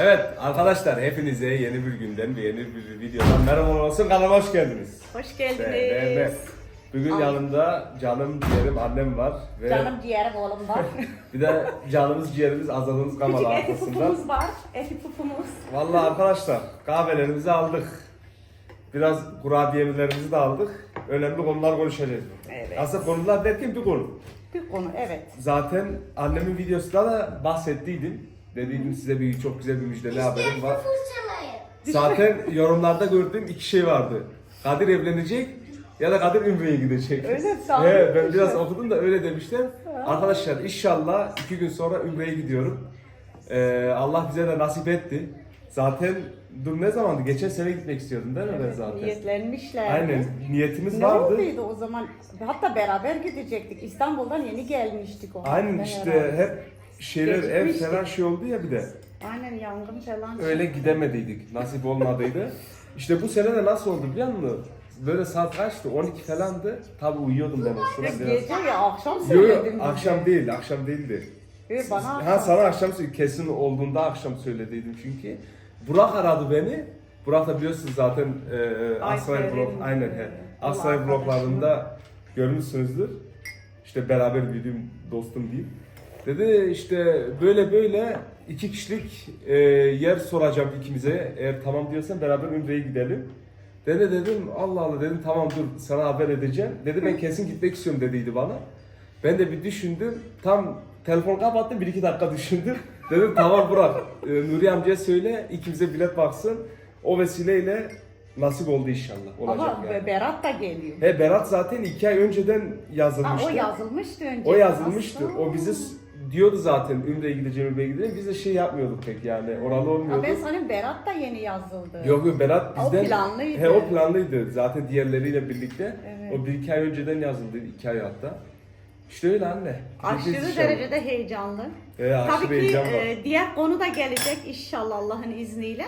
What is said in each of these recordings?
Evet arkadaşlar hepinize yeni bir günden ve yeni bir videodan merhaba olsun kanalıma hoş geldiniz. Hoş geldiniz. Bugün Ay. yanımda canım ciğerim annem var ve Canım ciğerim oğlum var. bir de canımız ciğerimiz Küçük kamera eti arkasında. pupumuz var. Eti pupumuz. Vallahi arkadaşlar kahvelerimizi aldık. Biraz kurabiyelerimizi de aldık. Önemli konular konuşacağız. Evet. Aslında konular derken bir konu. Bir konu evet. Zaten annemin videosunda da bahsettiydim. Dediydim size bir çok güzel bir müjdeli haberim var. Zaten yorumlarda gördüğüm iki şey vardı. Kadir evlenecek ya da Kadir Ümre'ye gidecek. Öyle sandım. Evet ben biraz okudum da öyle demişler. Arkadaşlar inşallah iki gün sonra Ümre'ye gidiyorum. Ee, Allah bize de nasip etti. Zaten dur ne zamandı? Geçen sene gitmek istiyordum değil mi ben Evet, zaten? Niyetlenmişler. Aynen niyetimiz Ne vardı. olduydu o zaman? Hatta beraber gidecektik. İstanbul'dan yeni gelmiştik o. Aynen Ben işte herhalde. hep şeyler ev Gecikmiştik. falan şey oldu ya bir de. Aynen yangın falan. Öyle gidemediydik. Nasip olmadıydı. İşte bu sene de nasıl oldu biliyor musun? Böyle saat kaçtı? 12 falandı. Tabi uyuyordum ben o Ve sırada biraz. Gece ya akşam Yok söyledim. yok akşam değil, akşam değildi. Evet, bana Ha akşam. sana akşam söyle- kesin olduğunda akşam söylediydim çünkü. Burak aradı beni. Burak da biliyorsunuz zaten e, Asray Ayfer'in, blog aynen he. Asray yol bloglarında görmüşsünüzdür. İşte beraber büyüdüğüm dostum diyeyim. Dedi işte böyle böyle iki kişilik e, yer soracağım ikimize. Eğer tamam diyorsan beraber Ümre'ye gidelim. Dedi dedim Allah Allah dedim tamam dur sana haber edeceğim. Dedi ben kesin gitmek istiyorum dediydi bana. Ben de bir düşündüm. Tam telefon kapattım bir iki dakika düşündüm. Dedim tamam Burak e, Nuri amcaya söyle ikimize bilet baksın. O vesileyle nasip oldu inşallah. Olacak Ama yani. Berat da geliyor. He Berat zaten iki ay önceden Ha, yazılmıştı. o yazılmıştı önce. O yazılmıştı. Aslında. O bize s- diyordu zaten Ümre'ye gideceğim, Ümre'ye gideceğim. Biz de şey yapmıyorduk pek yani. Oralı Ha, olmuyordu. ben sanırım Berat da yeni yazıldı. Yok yok Berat O bizden... planlıydı. He o planlıydı. Zaten diğerleriyle birlikte. Evet. O bir iki ay önceden yazıldı. iki ay hatta. İşte öyle anne. Aşırı derecede heyecanlı. He, aşırı Tabii ki heyecan var. e, diğer konu da gelecek inşallah Allah'ın izniyle.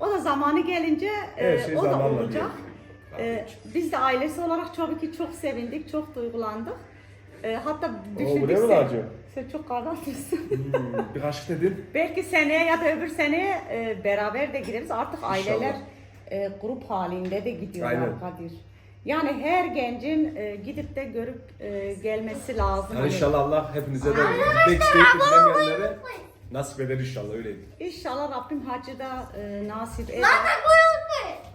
O da zamanı gelince e, Her şey o da zamanla olacak. E, biz de ailesi olarak tabii ki çok sevindik, çok duygulandık. E, hatta buraya mı sen, çok kararlısın. Hmm, bir kaşık dedin. Belki seneye ya da öbür seneye e, beraber de gideriz. Artık aileler e, grup halinde de gidiyorlar Aynen. Kadir. Yani her gencin e, gidip de görüp e, gelmesi lazım. Yani inşallah Allah hepinize de gitmek isteyip gidemeyenlere nasip eder inşallah öyle. İnşallah Rabbim hacı da e, nasip eder.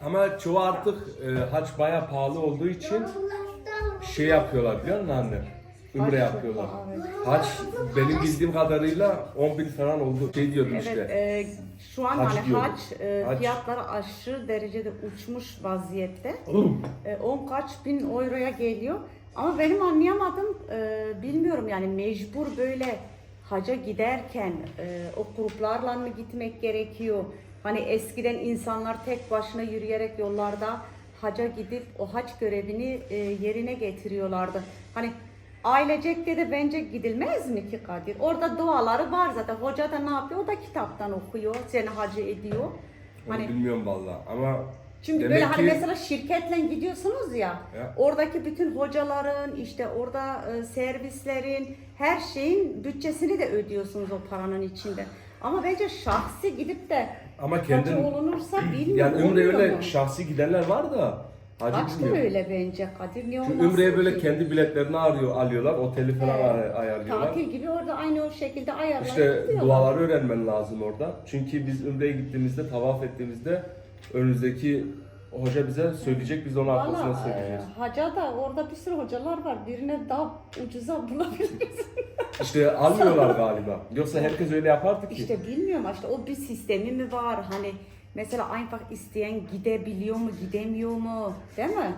Ama çoğu artık e, hac bayağı pahalı olduğu için şey yapıyorlar biliyor musun anne? Ümre yapıyorlar. Hac benim bildiğim kadarıyla 10 bin falan oldu. Şey diyordum Evet, işte. e, şu an Hac hani diyorduk. hac, e, Hac. fiyatları aşırı derecede uçmuş vaziyette. Oğlum, E, 10 kaç bin euroya geliyor. Ama benim anlayamadım, e, bilmiyorum yani mecbur böyle haca giderken e, o gruplarla mı gitmek gerekiyor? Hani eskiden insanlar tek başına yürüyerek yollarda haca gidip o hac görevini e, yerine getiriyorlardı. Hani ailecekte de bence gidilmez mi ki Kadir? Orada duaları var zaten. Hoca da ne yapıyor? O da kitaptan okuyor, seni hacı ediyor. onu Hani bilmiyorum vallahi ama çünkü demek böyle hani ki- mesela şirketle gidiyorsunuz ya, Ya. oradaki bütün hocaların, işte orada e, servislerin, her şeyin bütçesini de ödüyorsunuz o paranın içinde. Ama bence şahsi gidip de Ama kendin olunursa bilmiyorum. yani oluyor öyle mu? şahsi gidenler var da hacı Haç da öyle bence Kadir. Ne olmaz Ümre'ye böyle ki? kendi biletlerini arıyor, alıyorlar, oteli falan Evet. ay- ayarlıyorlar. Tatil gibi orada aynı o şekilde ayarlayıp İşte gidiyorlar. duaları öğrenmen lazım orada. Çünkü biz Ümre'ye gittiğimizde, tavaf ettiğimizde önümüzdeki hoca bize söyleyecek, biz onun arkasına Valla söyleyeceğiz. e, haca da orada bir sürü hocalar var. Birine daha ucuza bulabiliriz. İşte almıyorlar galiba. Yoksa herkes öyle yapardı ki. İşte bilmiyorum işte o bir sistemi mi var hani mesela einfach isteyen gidebiliyor mu gidemiyor mu değil mi?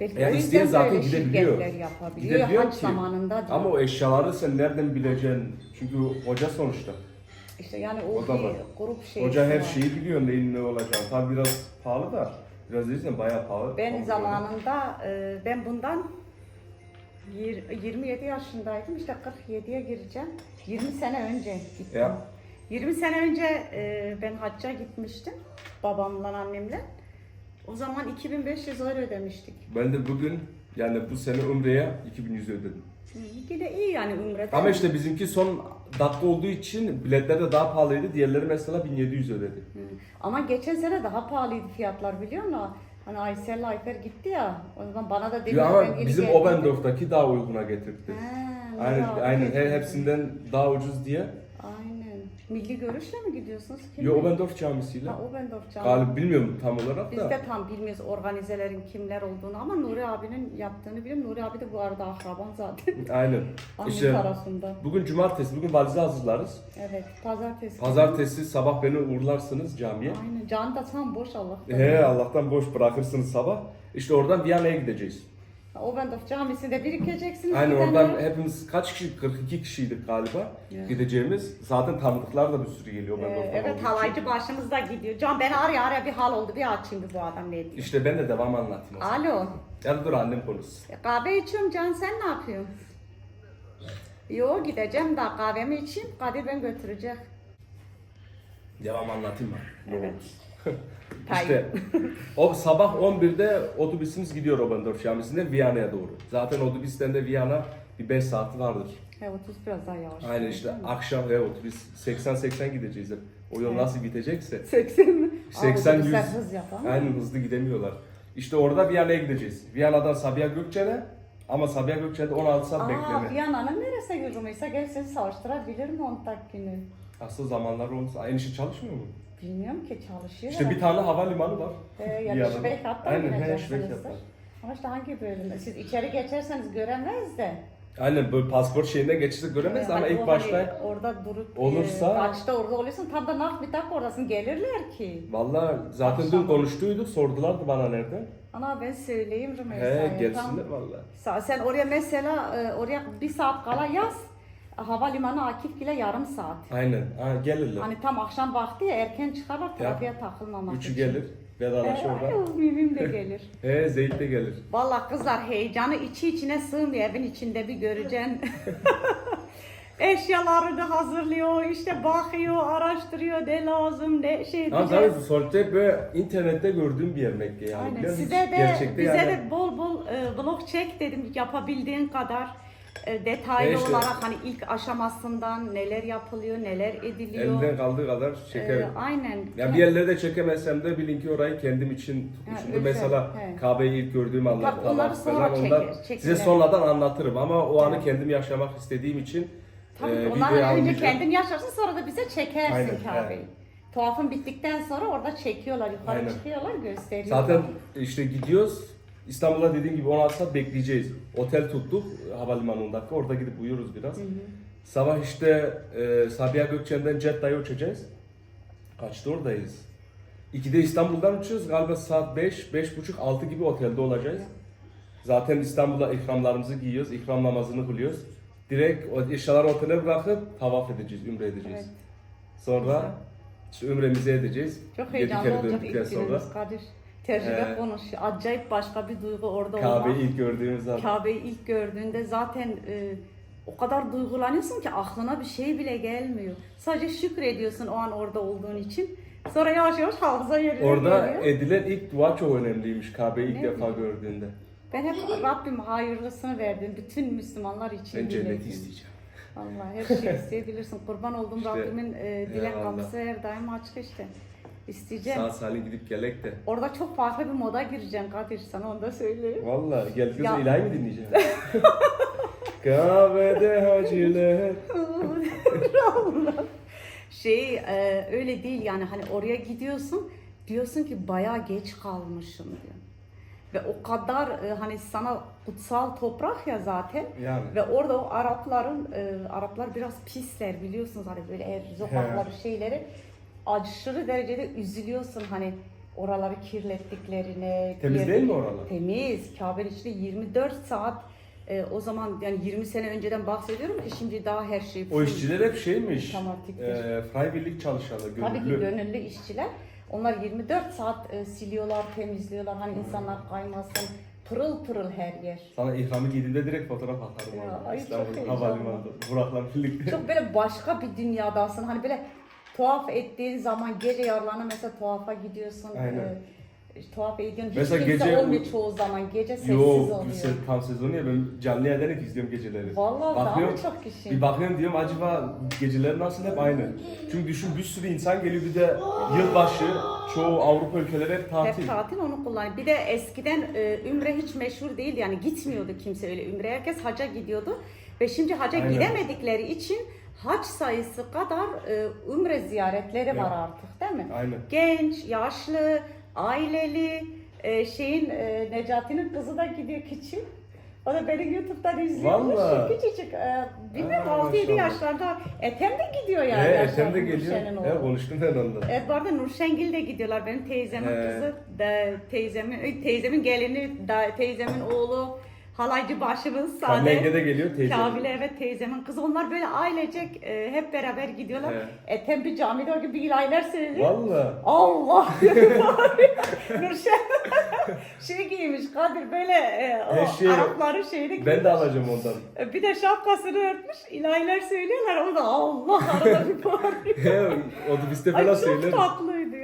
Belki Ya o isteyen zaten gidebiliyor. yapabiliyor Gidebiliyor hac ki. zamanında diyor. Ama o eşyaları sen nereden bileceksin? Çünkü hoca sonuçta. işte yani o, O bir var. grup şeyi Hoca her var. şeyi biliyor neyin ne olacağını. Tabi biraz pahalı da. Biraz değilsen bayağı pahalı. Ben Ama zamanında e, ben bundan yir- 27 yaşındaydım işte 47'ye gireceğim. 20 sene önce gittim. Ya. 20 sene önce e, ben hacca gitmiştim babamla annemle. O zaman 2500 euro ödemiştik. Ben de bugün yani bu sene Umre'ye 2100 ödedim. Hı, Yine iyi yani Ümre'de. Ama işte bizimki son dakika olduğu için biletler de daha pahalıydı. Diğerleri mesela 1700 ödedi. Hı. Ama geçen sene daha pahalıydı fiyatlar biliyor musun? Hani Aysel'le Ayfer gitti ya. O zaman bana da dedi Ya ama bizim. Obendorf'taki daha uyguna getirdi. Ha, Aynen, aynen. He, hepsinden daha ucuz diye. Aynen. Milli görüşle mi gidiyorsunuz? Kimle? Yo Obendorf camisiyle. Ha, Obendorf canım. Galip bilmiyorum tam olarak Biz da. de tam bilmiyoruz organizelerin kimler olduğunu ama Nuri abinin yaptığını biliyorum. Nuri abi de bu arada akraban zaten. Aynen. Anne İşte tarafında. bugün cumartesi, bugün valizi hazırlarız. Evet. Pazartesi. Pazartesi sabah beni uğurlarsınız camiye. Aynen. Can da tam boş Allah. He Allah'tan boş bırakırsınız sabah. İşte oradan Viyana'ya gideceğiz. Obendorf camisinde birikeceksiniz. Aynen tane- oradan hepimiz kaç kişi? 42 kişiydik galiba Evet. gideceğimiz. Zaten tanıdıklar da bir sürü geliyor. Ee, Obendorf'tan evet olduğu için. halaycı başımızda gidiyor. Can ben araya araya bir hal oldu. Bir açayım bir bu adam ne diyor. İşte ben de devam anlatayım. o. Alo. Ya da dur annem konuşsun. E, Kahve içiyorum Can sen ne yapıyorsun? Yo gideceğim daha kahvemi içeyim. Kadir ben götürecek. Devam anlatayım ben. Evet. İşte o sabah 11'de otobüsümüz gidiyor Obendorf Camisi'nden Viyana'ya doğru. Zaten otobüsten de Viyana bir 5 saati vardır. He 30 biraz daha yavaş. Aynen işte akşam ve otobüs 80-80 gideceğiz hep. O yol Evet. nasıl bitecekse. 80 mi? 80 100. Otobüsler hız yapar. Aynen hızlı gidemiyorlar. İşte orada Viyana'ya gideceğiz. Viyana'dan Sabiha Gökçen'e ama Sabiha Gökçen'de 16 saat Aa, bekleme. Viyana'nın neresi Rümeysa gel seni savaştırabilir mi 10 günü? Asıl zamanlar olmuş. Aynı şey çalışmıyor mu? Bilmiyorum ki çalışıyor. İşte bir tane havalimanı var. Ee, yani Viyana'da. Şübeyk hatta Aynen he. Şübeyk hatta. Ama işte hangi bölümde? Siz içeri geçerseniz göremez de. Aynen böyle pasport şeyinden geçirse göremez Ee, ama hani ilk o başta orada durup olursa- e, kaçta orada oluyorsun tam da nah bir dakika oradasın gelirler ki. Vallahi zaten dün Akşam. konuştuyduk sordulardı bana nereden. Ana ben söyleyeyim Rümeysa'ya. He tam- gelsinler vallahi. Sa- Sen oraya mesela e, oraya bir saat kala yaz. Havalimanı Akif ile yarım saat. Aynen. Ha, gelirler. Hani tam akşam vakti ya erken çıkarlar trafiğe takılmamak Üçü için. gelir. Vedalaşı Ee, orada. Mimim de gelir. He Zeyt de gelir. Vallahi kızlar heyecanı içi içine sığmıyor evin içinde bir göreceksin. Eşyalarını hazırlıyor, işte bakıyor, araştırıyor ne lazım, ne şey Ama diyeceğiz. tabii sonuçta hep böyle internette gördüğüm bir yer Mekke yani. Aynen. Size de Gerçekte bize yani. de bol bol e, vlog çek dedim yapabildiğin kadar detaylı E işte- olarak hani ilk aşamasından neler yapılıyor, neler ediliyor. Elinden kaldığı kadar çekerim. aynen. Ya bir yerlere de çekemezsem de bilin ki orayı kendim için tutmuşumdur. özel, Mesela he. Kabe'yi ilk gördüğüm anlar, Tabii onları sonra falan, çeker, onlar çekilir. size sonradan anlatırım ama o anı Evet. kendim yaşamak istediğim için Tabii e, videoya önce kendin yaşarsın sonra da bize çekersin Aynen, Kabe'yi. evet. Tuhafın bittikten sonra orada çekiyorlar, yukarı Aynen. çıkıyorlar, gösteriyorlar. Zaten işte gidiyoruz. İstanbul'a dediğim gibi 16 saat bekleyeceğiz. Otel tuttuk havalimanındaki. Orada gidip uyuruz biraz. Sabah işte e, Sabiha Gökçen'den Cedda'ya uçacağız. Kaçta oradayız? 2'de İstanbul'dan uçuyoruz. Galiba saat 5, 5.30, 6 gibi otelde olacağız. Zaten İstanbul'a ihramlarımızı giyiyoruz. ihram namazını kılıyoruz. Direkt o eşyaları otele bırakıp tavaf edeceğiz, ümre edeceğiz. Evet. Sonra işte ümremizi edeceğiz. Çok heyecanlı olacak ilk günümüz Kadir. Tecrübe He. konuşuyor. Acayip başka bir duygu orada Kabe'yi olmak. ilk gördüğümüz an. Kabe'yi ilk gördüğünde zaten e, o kadar duygulanıyorsun ki aklına bir şey bile gelmiyor. Sadece şükrediyorsun o an orada olduğun için. Sonra yavaş yavaş hafıza yerine Orada geliyor. edilen ilk dua çok önemliymiş Kabe'yi ilk Ne defa gördüğünde. Ben hep Rabbim hayırlısını verdim bütün Müslümanlar için. Ben cenneti isteyeceğim. Allah her şeyi isteyebilirsin. Kurban olduğum İşte, Rabbimin e, dilek kapısı her daim açık işte. İsteyeceğim. Sağ salim gidip gelek de. Orada çok farklı bir moda gireceğim Kadir sana onu da söyleyeyim. Vallahi geldikten Ya- sonra ilahi mi dinleyeceğim? Kabe'de haciler. Şey e, öyle değil yani hani oraya gidiyorsun diyorsun ki bayağı geç kalmışım diyor. Ve o kadar e, hani sana kutsal toprak ya zaten. Yani. Ve orada o Arapların, e, Araplar biraz pisler biliyorsunuz hani böyle sokakları şeyleri aşırı derecede üzülüyorsun hani oraları kirlettiklerine. Temiz yer- değil mi oralar? Temiz. Kabe'nin içinde 24 saat e, o zaman yani 20 sene önceden bahsediyorum ki şimdi daha her şey O işçiler hep şeymiş. Otomatiktir. E, freiwillig çalışanlar, Tabii ki gönüllü. gönüllü işçiler. Onlar 24 saat e, siliyorlar, temizliyorlar. Hani insanlar kaymasın. Pırıl pırıl her yer. Sana ihramı giydiğinde direkt fotoğraf atarım. Ya, ay İstanbul. Havalimanı'nda. Burak'la birlikte. Çok böyle başka bir dünyadasın. Hani böyle tuhaf ettiğin zaman gece yarlarına mesela tuhafa gidiyorsun. Aynen. Ee, tuhaf ediyorsun. Hiç Mesela kimse gece- olmuyor çoğu zaman. Gece sessiz Yo, oluyor. bu se- tam sezonu ya ben canlı hep izliyorum geceleri. Vallahi daha Bakıyorum, çok kişi? Bir bakıyorum diyorum acaba geceleri nasıl hep aynı. Çünkü düşün bir sürü insan geliyor bir de yılbaşı çoğu Avrupa ülkeleri hep tatil. Hep tatil onu kullanıyor. Bir de eskiden e, Ümre hiç meşhur değildi. Yani gitmiyordu kimse öyle Ümre. Herkes haca gidiyordu. Ve şimdi haca Aynen. gidemedikleri için hac sayısı kadar e, Ümre ziyaretleri Ya. var artık değil mi? Aynen. Genç, yaşlı, aileli, e, şeyin e, Necati'nin kızı da gidiyor küçük. O da beni YouTube'dan izliyormuş. Vallahi. Küçücük. E, bilmiyorum Aa, 6-7 maşallah. yaşlarda. Ethem de gidiyor yani. Yaşlarda, Ethem de geliyor. He, konuştum ben onunla. Evet bu arada Nurşengil de gidiyorlar. Benim teyzemin He. kızı, da, teyzemin, teyzemin gelini, da, teyzemin oğlu, halaycı başımız Sade. de geliyor teyze. Kamil evet teyzemin kızı. Onlar böyle ailecek e, hep beraber gidiyorlar. He. Ethem bir camide o gibi ilahiler söylüyor. Valla. Allah. Nurşen şey giymiş Kadir böyle e, o şey, Arapların şeyini giymiş. Ben de alacağım ondan. E, Bir de şapkasını örtmüş. ilahiler söylüyorlar. O da Allah arada bir bağırıyor. He, otobüste Ay falan çok söyleriz.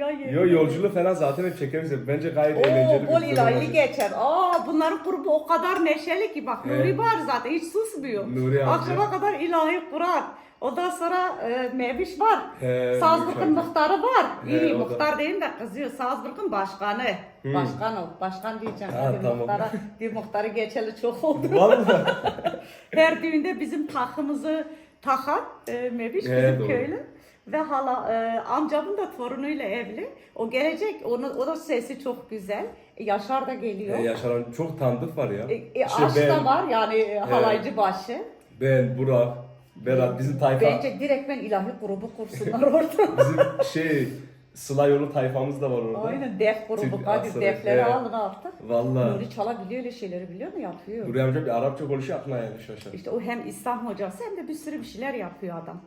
Ya. yemin Yo yolculuğu falan zaten hep çekeriz. Bence gayet eğlenceli Oo, bol bir ilahili film geçer. Aa bunların grubu o kadar neşeli ki bak Evet. Nuri var zaten hiç susmuyor. Nuri amca. Akşama kadar ilahi Kur'an. Ondan sonra e, Meviş var. He, Salzburg'un Meviş muhtarı var. He, İyi o da. muhtar değil de kızıyor. Salzburg'un başkanı. Başkan o. Başkan diyeceğim. Ha, Hadi tamam. muhtara. Bir muhtarı geçeli çok oldu. Valla. Her düğünde bizim takımızı takan e, Meviş bizim doğru. köylü. Ve hala e, amcamın da torunuyla evli. O gelecek, onu, o da sesi çok güzel. E, Yaşar da geliyor. E, Yaşaran çok tanıdık var ya. E, e, İşte da ben, var yani e, halaycı başı. ben, Burak, Berat, bizim tayfa. Bence direkt ben ilahi grubu kursunlar orada. Bizim şey Sıla yolu tayfamız da var orada. Aynen def grubu. Türk Hadi asırı, defleri evet. alın artık. Valla. Nuri çalabiliyor öyle şeyleri biliyor mu? Yapıyor. Nuri amca bir Arapça konuşuyor aklına yani şaşar. İşte o hem İslam hocası hem de bir sürü bir şeyler yapıyor adam.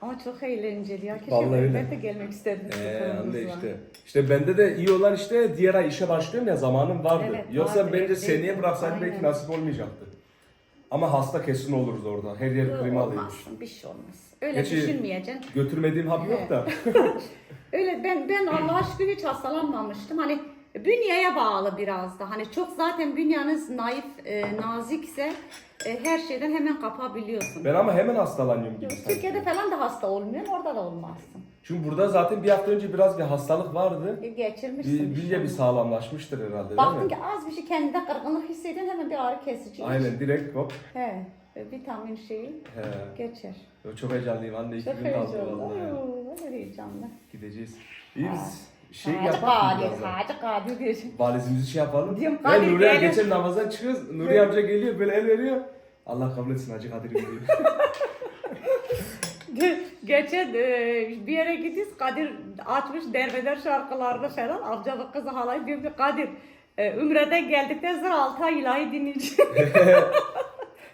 Ama çok eğlenceli ya. Keşke Vallahi ben, öyle. ben de gelmek isterdim. Ee, anne işte. İşte bende de iyi olan işte diğer ay işe başlıyorum ya zamanım vardı. Evet, Yoksa vardı, bence evet, seneye evet. bıraksaydım Aynen. belki nasip olmayacaktı. Ama hasta kesin oluruz orada. Her yer klimalıymış. olmaz. Bir şey olmaz. Öyle Gerçi- düşünmeyeceksin. Götürmediğim hap yok da. Öyle ben ben Allah'a şükür hiç hastalanmamıştım. Hani bünyeye bağlı biraz da. Hani çok zaten bünyanız naif, e, nazikse e, her şeyden hemen kapabiliyorsun. ben ama hemen hastalanıyorum gibi sanki. Türkiye'de falan da hasta olmuyorsun, orada da olmazsın. Çünkü burada zaten bir hafta önce biraz bir hastalık vardı. E, Geçirmişsin. Bir, işte. bilye bir sağlamlaşmıştır herhalde değil Baktın mi? ki az bir şey kendinde kırgınlık hissediyorsun hemen bir ağrı kesici. iç. Aynen direkt hop. He, e, vitamin şeyi He. geçer. Yo, Çok heyecanlıyım anne iki Çok gün kaldı heyecanlı. vallahi. Oo, Öyle heyecanlı. Gideceğiz. İyi biz şey yapalım Kadir, birazdan. Hacı Kadir diyeceğim. Valizimizi şey yapalım. Diyorum, Ya Kadir Nuri amca gelin. geçen namazdan çıkıyoruz. Nuri amca geliyor böyle el veriyor. Allah kabul etsin Hacı Kadir'im diyor. Geçen e, bir yere gidiyoruz. Kadir açmış derbeder şarkılarını falan. Amcamın kızı halay diyor ki Kadir e, Ümre'den geldikten sonra 6 ay ilahi dinleyeceğim.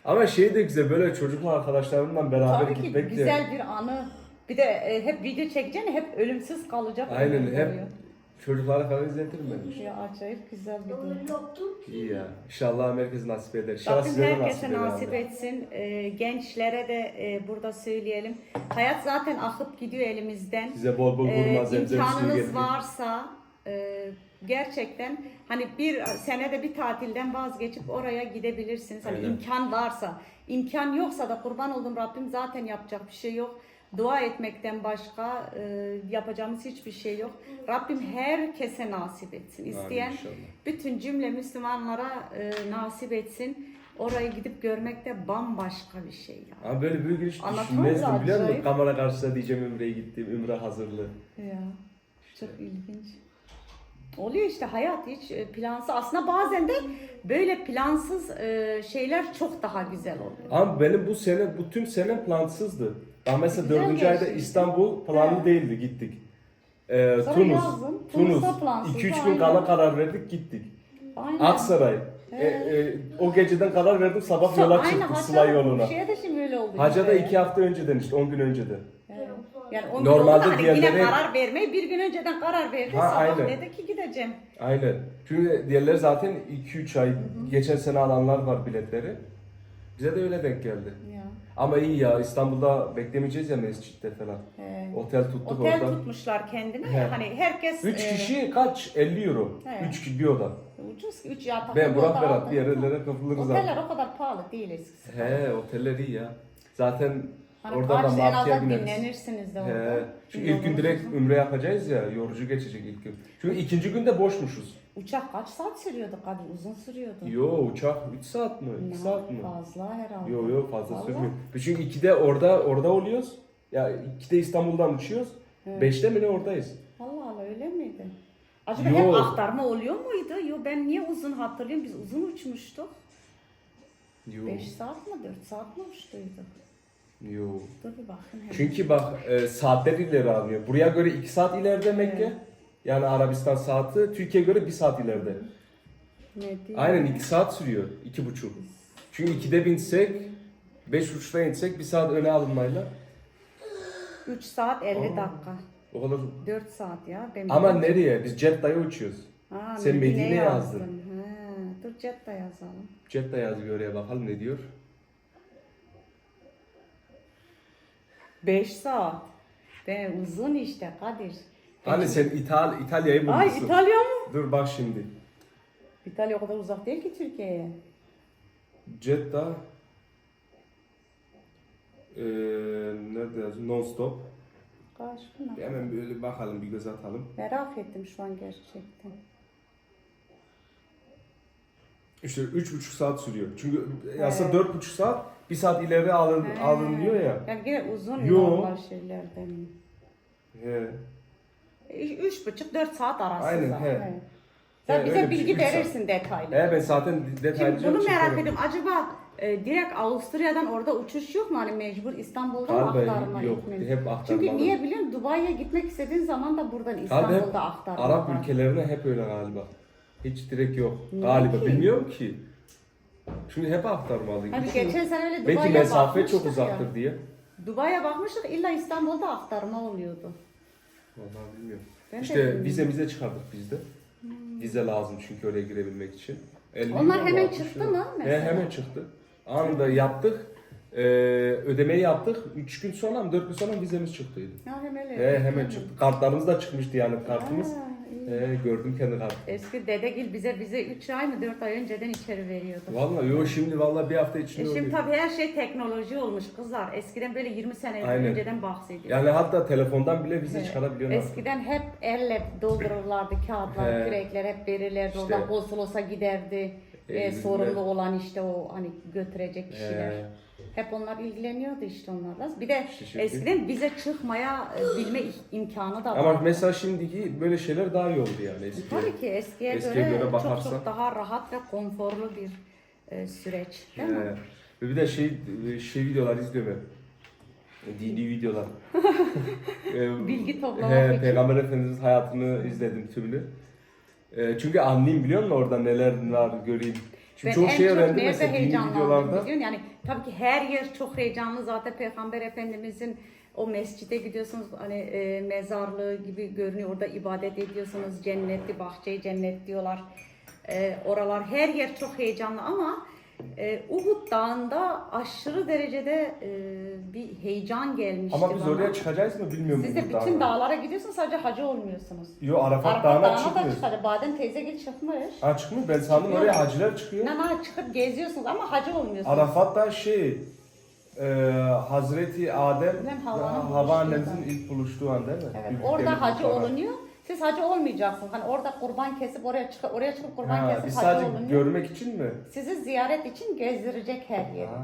Ama şey de güzel böyle çocukla arkadaşlarımla beraber Tabii ki gitmek de. güzel bir anı. Bir de e, hep video çekeceksin hep ölümsüz kalacak. Aynen hep boyu. çocuklara falan izletirim ben. Ya acayip güzel bir gün. İyi ya. İnşallah herkes nasip eder. İnşallah Rabbim size de nasip herkese eder. nasip abi. etsin. E, gençlere de e, burada söyleyelim. Hayat zaten akıp gidiyor elimizden. Size bol bol Ee, zemzem suyu imkanınız varsa e, gerçekten hani bir senede bir tatilden vazgeçip oraya gidebilirsiniz. Hani Aynen. imkan varsa, imkan yoksa da kurban oldum Rabbim zaten yapacak bir şey yok. Dua etmekten başka e, yapacağımız hiçbir şey yok. Rabbim herkese nasip etsin. İsteyen bütün cümle Müslümanlara e, nasip etsin. Oraya gidip görmek de bambaşka bir şey ya. Ama böyle büyük hiç Anlatamam düşünmezdim biliyor musun? Kamera karşısında diyeceğim Ümre'ye gittim. Ümre hazırlığı. Ya çok ilginç. Oluyor işte hayat hiç e, plansız. Aslında bazen de böyle plansız e, şeyler çok daha güzel oluyor. Ama benim bu sene, bu tüm sene plansızdı. Ben mesela Güzel dördüncü ayda geçti. İstanbul planlı Evet. değildi gittik. Ee, Sonra Tunus, yazdın. Tunus. Tunus'ta plansızdı, 2-3 gün aynen. kala karar verdik gittik. Aynen. Aksaray. E, e, o geceden karar verdim sabah Şu- yola çıktık Sıla yoluna. Şeye de şimdi öyle oldu. Hacca da işte. 2 hafta önceden işte 10 gün önceden. Evet. Yani o Normalde Normalde hani yine diğerleri- karar vermeyi bir gün önceden karar verdi. Ha, Sabah aynen. dedi ki gideceğim. Aynen. Çünkü diğerleri zaten 2-3 ay geçen sene alanlar var biletleri. Bize de öyle denk geldi. Ya. Ama iyi ya İstanbul'da beklemeyeceğiz ya mescitte falan. He. Otel tuttuk Otel orada. tutmuşlar kendine. He. Hani herkes 3 e, kişi kaç? 50 euro. He. 3 kişi bir oda. ucuz 3 yataklı Ben Burak Berat bir yerlere kapılırız Oteller abi. o kadar pahalı değil eskisi. He oteller iyi ya. Zaten Hani oradan da azından bineriz. dinlenirsiniz de He. orada. Çünkü ilk gün direkt ümre yapacağız ya. Yorucu geçecek ilk gün. Çünkü ikinci günde boşmuşuz. Uçak kaç saat sürüyordu Kadir? Uzun sürüyordu. Yo uçak 3 saat mi? 2 Ne, saat mi? Fazla herhalde. Yo yo fazla Vallahi. sürmüyor. Çünkü 2'de orada orada oluyoruz. Ya 2'de İstanbul'dan uçuyoruz. 5'te mi ne oradayız? Allah Allah öyle miydi? Acaba Yo. hep aktarma oluyor muydu? Yo ben niye uzun hatırlıyorum? Biz uzun uçmuştuk. Yo. 5 saat mi 4 saat mi uçtuyduk? Yo. Dur bir bakın hemen. Çünkü bak e, saatler ileri almıyor. Buraya göre 2 saat ileride Mekke. Yani Arabistan saati Türkiye göre 1 saat ileride. Ne diyeyim? Aynen 2 saat sürüyor. 2,5. Çünkü 2'de binsek 5.30'da insek 1 saat öne alınmayla 3 saat 50 Aa. dakika. o kadar. 4 saat ya. Ben Ama biliyorum. nereye? Biz Cedda'ya uçuyoruz. Ha, Sen Medine Medine yazdın. Ha, dur Jeddah yazalım. Cedda yazıyor oraya bakalım ne diyor. 5 saat. Ben uzun işte Kadir. Hani sen İtal İtalya'yı bulmuşsun. Ay İtalya mı? Dur bak şimdi. İtalya o kadar uzak değil ki Türkiye'ye. Jeddah eee nerede yazıyor? Non stop. Aşkına. Hemen böyle bakalım bir göz atalım. Merak ettim şu an gerçekten. İşte üç buçuk saat sürüyor. Çünkü aslında dört buçuk saat bir saat ileri alın, He. alınıyor ya. Yani yine uzun Yo. normal şeylerden. He. Üç, üç buçuk dört saat arası Aynen, he. Evet. Sen He, bize öyle bir şey, bilgi üç saat. verirsin detaylı. He ben zaten detaylıca Şimdi bunu merak ediyorum. Acaba e, direkt Avusturya'dan orada uçuş yok mu? Hani mecbur İstanbul'dan mı Galiba aktarma yok. gitmeniz? Hep aktarmalı. Çünkü niye biliyor musun? Dubai'ye gitmek istediğin zaman da buradan Galiba İstanbul'da aktarma Arap var. ülkelerine hep öyle galiba. Hiç direkt yok. Niye galiba ki? bilmiyorum ki. Çünkü hep aktarmalı. Hani Düşünün. geçen sene öyle Belki Dubai'ye mesafe çok bakmıştık ya. uzaktır diye. Dubai'ye bakmıştık illa İstanbul'da aktarma oluyordu. Vallahi bilmiyorum. Ben işte bilmiyorum. vize mize çıkardık biz de. Vize lazım çünkü oraya girebilmek için. 50 Onlar hemen 60 çıktı mı He, mesela? hemen çıktı. Anında yaptık. Ee, ödemeyi yaptık. 3 gün sonra mı 4 gün sonra vizemiz çıktıydı. Ya hemen He, hemen çıktı. Kartlarımız da çıkmıştı yani kartımız. Ha, He, gördüm kendi kartı. Eski dedegil bize bize 3 ay mı 4 ay önceden içeri veriyordu. Vallahi yo şimdi vallahi bir hafta E içinde şimdi oluyor. tabii her şey teknoloji olmuş kızlar. Eskiden böyle 20 sene Aynen. önceden bahsediyor. Yani hatta telefondan bile vize çıkarabiliyorsun. artık. Eskiden hep elle doldururlardı kağıtlar, He. kürekler hep verirlerdi. İşte- Oradan konsolosa giderdi. E, Elimizde- sorumlu olan işte o hani götürecek kişiler. He. Hep onlar ilgileniyordu işte onlarla. Bir de İşte şimdi- eskiden bize çıkmaya e, bilme imkanı da Ama vardı. mesela şimdiki böyle şeyler daha iyi oldu yani eski. Tabii ki eskiye, Eskiye göre, göre çok bakarsan- çok daha rahat ve konforlu bir e, süreç. Değil mi? He. Ve bir de şey şey videolar izliyorum hep. Dini videolar. Ee, Bilgi toplamak he, için. Peygamber Efendimiz hayatını izledim tümünü. Ee, çünkü anlayayım biliyor musun orada neler var göreyim. Şimdi Ben çok şey öğrendim mesela videolarda. biliyorsun? Yani tabii ki her yer çok heyecanlı. Zaten Peygamber Efendimizin o mescide gidiyorsunuz hani e, mezarlığı gibi görünüyor. Orada ibadet ediyorsunuz. Cennetli bahçeyi cennet diyorlar. E, oralar her yer çok heyecanlı ama e, Uhud Dağı'nda aşırı derecede e, bir heyecan gelmişti Ama biz bana. oraya çıkacağız mı bilmiyorum. Siz de bu bütün dağlara. dağlara gidiyorsunuz sadece hacı olmuyorsunuz. Yo Arafat, Arafat Dağı'na Dağı'na da çıkmıyoruz. çıkar. Badem teyze gel çıkmış. Ha çıkmıyor ben sandım oraya hacılar çıkıyor. Ne ne çıkıp geziyorsunuz ama hacı olmuyorsunuz. Arafat'ta şey e, Hazreti Adem Hem Havva'nın Havva buluştuğu annemizin ilk buluştuğu an değil mi? Evet, Büyük orada hacı olunuyor. Siz hacı olmayacaksınız. Hani orada kurban kesip oraya çıkıp oraya çıkıp kurban Ha, kesip biz hacı sadece olunuyor. görmek için mi? Sizi ziyaret için gezdirecek her yeri. Ha.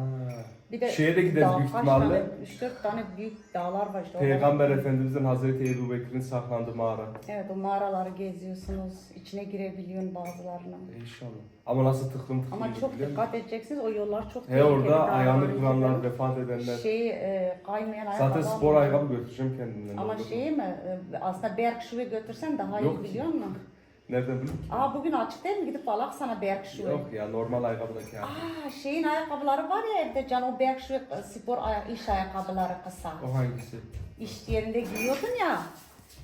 Bir de Şeye de gideriz büyük kaç ihtimalle. tane, 3-4 tane büyük dağlar var işte. Peygamber Oralara- Efendimizin Hazreti Ebu Bekir'in saklandığı mağara. Evet o mağaraları geziyorsunuz. İçine girebiliyorsun bazılarına. İnşallah. Ama nasıl tıklım tıklım. Ama çok biliyor musun? dikkat edeceksiniz. O yollar çok He orada dağlar ayağını var. kıranlar, vefat edenler. Şey e, kaymayan Zaten ayakkabı spor var. ayakkabı götüreceğim kendimden. Ama Orada. şey mi? e, Aslında Berkshire götürsen daha Yok iyi biliyor musun? Nereden biliyorsun? Aa bugün açık değil mi? Gidip alak sana Berkshire. Yok ya normal ayakkabıdaki ayakkabı. Aa şeyin ayakkabıları var ya evde can o Berkshire spor ayak, iş ayakkabıları kısa. O hangisi? İş yerinde giyiyordun ya.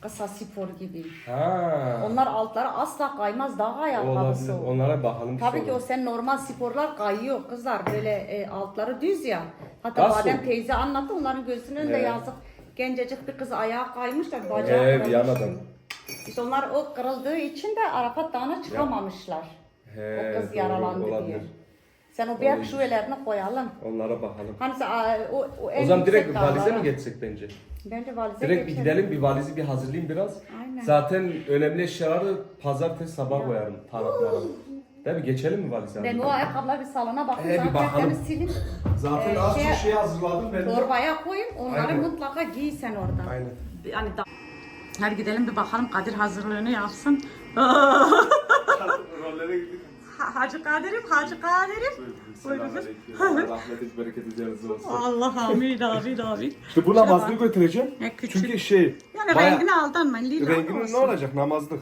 Kısa spor gibi. Ha. Onlar altları asla kaymaz daha olabilir. ayakkabısı o. Onlara bakalım. Tabii ki o sen normal sporlar kayıyor kızlar böyle e, altları düz ya. Hatta Nasıl? Badem teyze anlattı onların gözünün Evet. yazık gencecik bir kız ayağı kaymış da bacağı He, kırılmış. Viyana'dan. İşte onlar o kırıldığı için de Arafat Dağı'na çıkamamışlar. He, o kız doğru, yaralandı olabilir. diye. Sen o bir şuvelerini koyalım. Onlara bakalım. Hani sen, o, o en O zaman direkt valize dağlara. mi geçsek bence? Bence valize Direkt bir geçelim. gidelim bir valizi bir hazırlayayım biraz. Aynen. Zaten önemli eşyaları pazartesi sabah koyarım taraflara. Değil mi? Geçelim mi valize? Ben o ayakkabıları bir salona bakayım. He, bir Zaten bakalım. tertemiz silin. Zaten Ee, az şey- çok şey hazırladım ben. de. Torbaya koyayım. Onları Aynen. mutlaka giy sen orada. Aynen. Yani da- Hadi gidelim bir bakalım Kadir hazırlığını yapsın. Rollere gittik. Ha- Hacı Kadir'im, Hacı Kadir'im. Selamünaleyküm. Rahmet bereket üzerinize olsun. Allah amin amin amin. İşte bu namazlığı götüreceğim. Küçük. Çünkü şey Yani baya- rengini aldanma lila renginin olsun. ne olacak namazlık?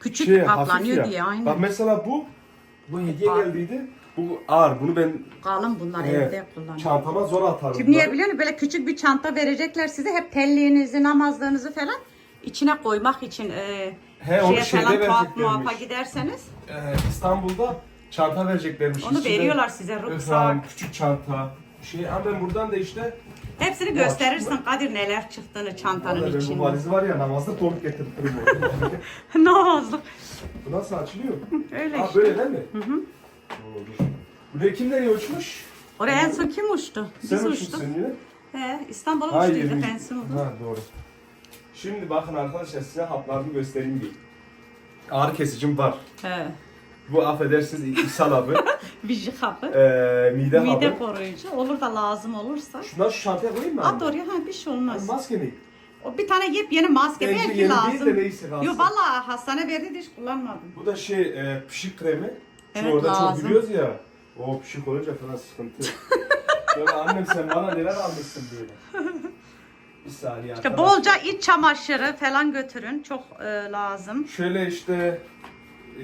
Küçük Şey, hafif kaplanıyor ya. diye aynen. Bak mesela bu bu hediye Bak. geldiydi. Bu ağır. Bunu ben Kalın bunlar e, evde kullanıyor. çantama zor atarım. Şimdi niye biliyor musun? Böyle küçük bir çanta verecekler size. Hep telliğinizi, namazlığınızı falan içine koymak için. E, He, onu şeye şeyde falan tuhaf vereceklermiş. muhafa giderseniz. Ee, İstanbul'da çanta vereceklermiş. Onu İçinde veriyorlar size, ihram, rüksak. küçük çanta. Şey ama ben buradan da işte Hepsini gösterirsin Kadir neler çıktığını çantanın ben bu içinde. valizi var ya namazda konup getirdim. Namazlık. bu nasıl açılıyor? Öyle Ha işte. böyle değil mi? Hı hı. Bu ne kim nereye uçmuş? Oraya en son kim uçtu? Biz Sen uçtuk. uçmuşsun yine. He, İstanbul'a Ha, uçtuyduk en son. Ha doğru. Şimdi bakın arkadaşlar size haplarını göstereyim diye. Ağrı kesicim var. He. Bu affedersiniz ishal hapı. Vijji hapı. ee, mide, Mide hapı. koruyucu. Olur da lazım olursa. Şunları şu çantaya koyayım mı? At oraya ha bir şey olmaz. Maske mi? O bir tane yepyeni maske Bence belki yeni lazım. değil de neyse kalsın. Yo valla hastane verdi hiç kullanmadım. Bu da şey e, pişik kremi. Çünkü Evet, orada lazım. çok biliyoruz ya. O pişik olunca falan sıkıntı. Böyle annem sen bana neler almışsın böyle. Bir saniye İşte arkadaşlar. bolca iç çamaşırı falan götürün. Çok e, lazım. Şöyle işte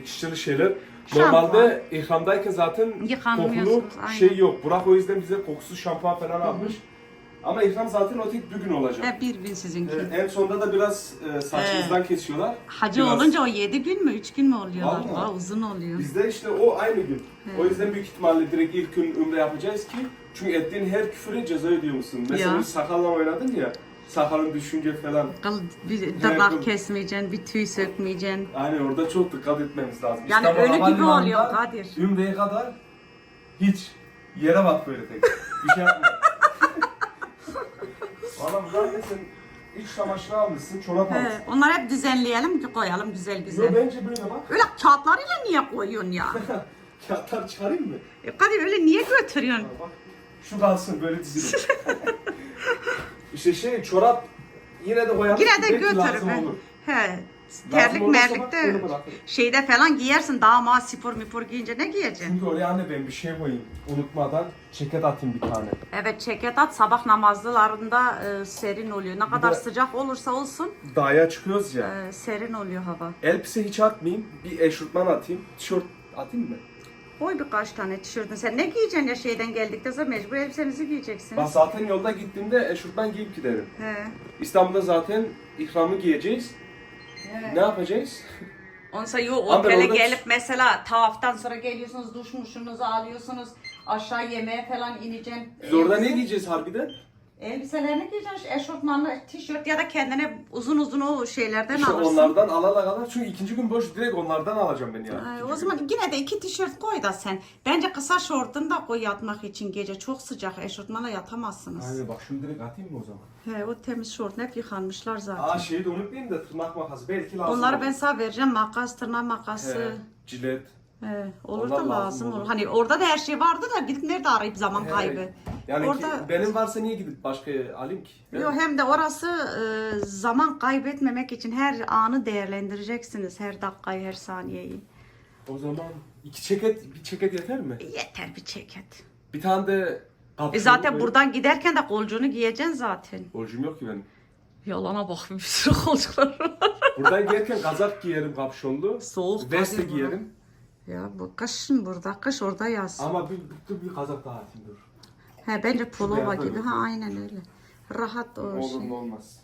kişili şeyler. Şampuan. Normalde ihramdayken zaten Yıkanmıyorsunuz, kokulu aynen. şey yok. Burak o yüzden bize kokusuz şampuan falan almış. Ama ihram zaten o tek bir gün olacak. Hep bir gün sizinki. Ee, en sonunda da biraz e, saçımızdan kesiyorlar. Hacı Biraz. olunca o yedi gün mü, üç gün mü oluyorlar? Vallahi. Daha uzun oluyor. Bizde işte o aynı gün. O yüzden büyük ihtimalle direkt ilk gün ümre yapacağız ki çünkü ettiğin her küfüre ceza ödüyor musun? Mesela Ya. bir sakalla oynadın ya, sakalın düşünce falan. Kıl, bir kıl. tırnak kesmeyeceksin, bir tüy sökmeyeceksin. Aynen orada çok dikkat etmemiz lazım. Yani İstanbul ölü gibi oluyor Kadir. Ümre'ye kadar hiç yere bak böyle tek. Bir şey yapma. Valla zaten sen iç çamaşırı almışsın, çorap almışsın. He, onları hep düzenleyelim koyalım güzel Yo güzel. bence böyle bak. Öyle kağıtlarıyla niye koyuyorsun ya? Kağıtlar çıkarayım mı? E, Kadir öyle niye götürüyorsun? Bak şu kalsın böyle dizili. işte şey çorap yine de koyalım. Yine de belki götür lazım be. olur. He. Terlik merlik de şeyde falan giyersin daha ma spor mipor giyince ne giyeceksin? Çünkü oraya anne ben bir şey koyayım. Unutmadan ceket atayım bir tane. Evet ceket at sabah namazlarında e, serin oluyor. Ne kadar de- sıcak olursa olsun Dağa çıkıyoruz ya. e, serin oluyor hava. Elbise hiç atmayayım. Bir eşortman atayım. Tişört atayım mı? Koy birkaç tane tişörtün. Sen ne giyeceksin ya şeyden geldikten sonra mecbur elbisenizi giyeceksiniz. Bak zaten yolda gittiğimde eşortman giyip giderim. He. İstanbul'da zaten ihramı giyeceğiz. Ne yapacağız? Ondan sonra yo, Ama ben otele orada- gelip mesela tavaftan sonra geliyorsunuz duş muşunuzu alıyorsunuz. Aşağı yemeğe falan ineceksin. Biz orada ne giyeceğiz harbiden? Elbiselerini giyeceksin, eşofmanlı, tişört ya da kendine uzun uzun o şeylerden İşte alırsın. onlardan alana kadar. Çünkü ikinci gün boş direkt onlardan alacağım ben ya. Ay, o zaman yine de iki tişört koy da sen. Bence kısa şortunu da koy yatmak için gece. Çok sıcak eşofmana yatamazsınız. Aynen bak şunu direkt atayım mı o zaman? He, o temiz şort hep yıkanmışlar zaten. Aa şeyi de unutmayayım da tırnak makası belki lazım. Onları olur. ben sana vereceğim. Makas, tırnak makası. He, cilet. He, olur Onlar da lazım lazım olur. olur. Hani orada da her şey vardı da gidip nerede arayıp zaman kaybı. Yani Orada- ki, benim varsa niye gidip başka alayım ki? Yok mi? hem de orası e, zaman kaybetmemek için her anı değerlendireceksiniz. Her dakikayı, her saniyeyi. O zaman iki ceket, bir ceket yeter mi? Yeter bir ceket. Bir tane de E zaten böyle- buradan giderken de kolcuğunu giyeceksin zaten. Borcum yok ki benim. Yalana bak bir sürü kolcuklar var. Buradan gelirken kazak giyerim kapşonlu. Soğuk Veste giyerim. Ya bu kışın burada, kış orada yaz. Ama bir, bir, bir kazak daha atayım dur. He bence pulova gibi. Ha aynen öyle. Rahat o Olur şey. mu olmaz.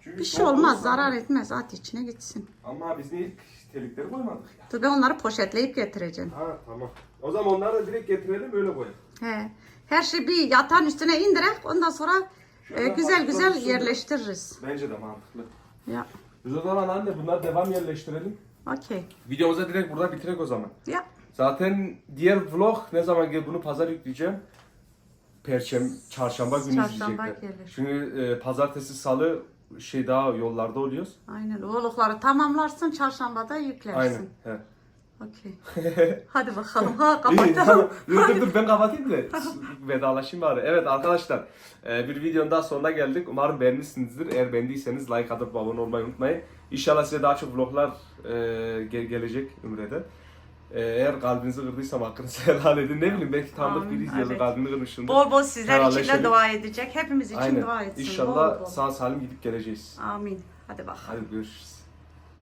Çünkü Bir şey olmaz, zarar etmez. At içine gitsin. Ama biz niye ilk telikleri koymadık ya? Dur ben onları poşetleyip getireceğim. Ha tamam. O zaman onları da direkt getirelim öyle koyalım. He. Her şeyi bir yatağın üstüne indirek ondan sonra e, Şöyle güzel güzel dursun. yerleştiririz. Bence de mantıklı. Ya. Biz o zaman anne bunları devam yerleştirelim. Okey. Videomuza direkt burada bitirek o zaman. Ya. Zaten diğer vlog ne zaman gel bunu pazar yükleyeceğim. Perşembe, çarşamba günü Çarşamba izleyecekler. gelir. Çünkü e, pazartesi, salı şey daha yollarda oluyoruz. Aynen. Oğlukları tamamlarsın. Çarşambada yüklersin. Aynen. He. Okey. Hadi bakalım. Ha İyi kapatalım. Dur dur dur ben kapatayım da vedalaşayım bari. Evet arkadaşlar e, bir videonun daha sonuna geldik. Umarım beğenmişsinizdir. Eğer beğendiyseniz like atıp abone olmayı unutmayın. İnşallah size daha çok vloglar e, ge- gelecek Ümre'de. E, eğer kalbinizi kırdıysam hakkınızı helal edin. Ne bileyim belki tanıdık Amin, biri izliyordur evet. kalbini kırmışımdır. Bol bol sizler için de dua edecek. Hepimiz için Aynen. dua etsin. İnşallah Bol bol. sağ salim gidip geleceğiz. Amin. Hadi bakalım. Hadi görüşürüz.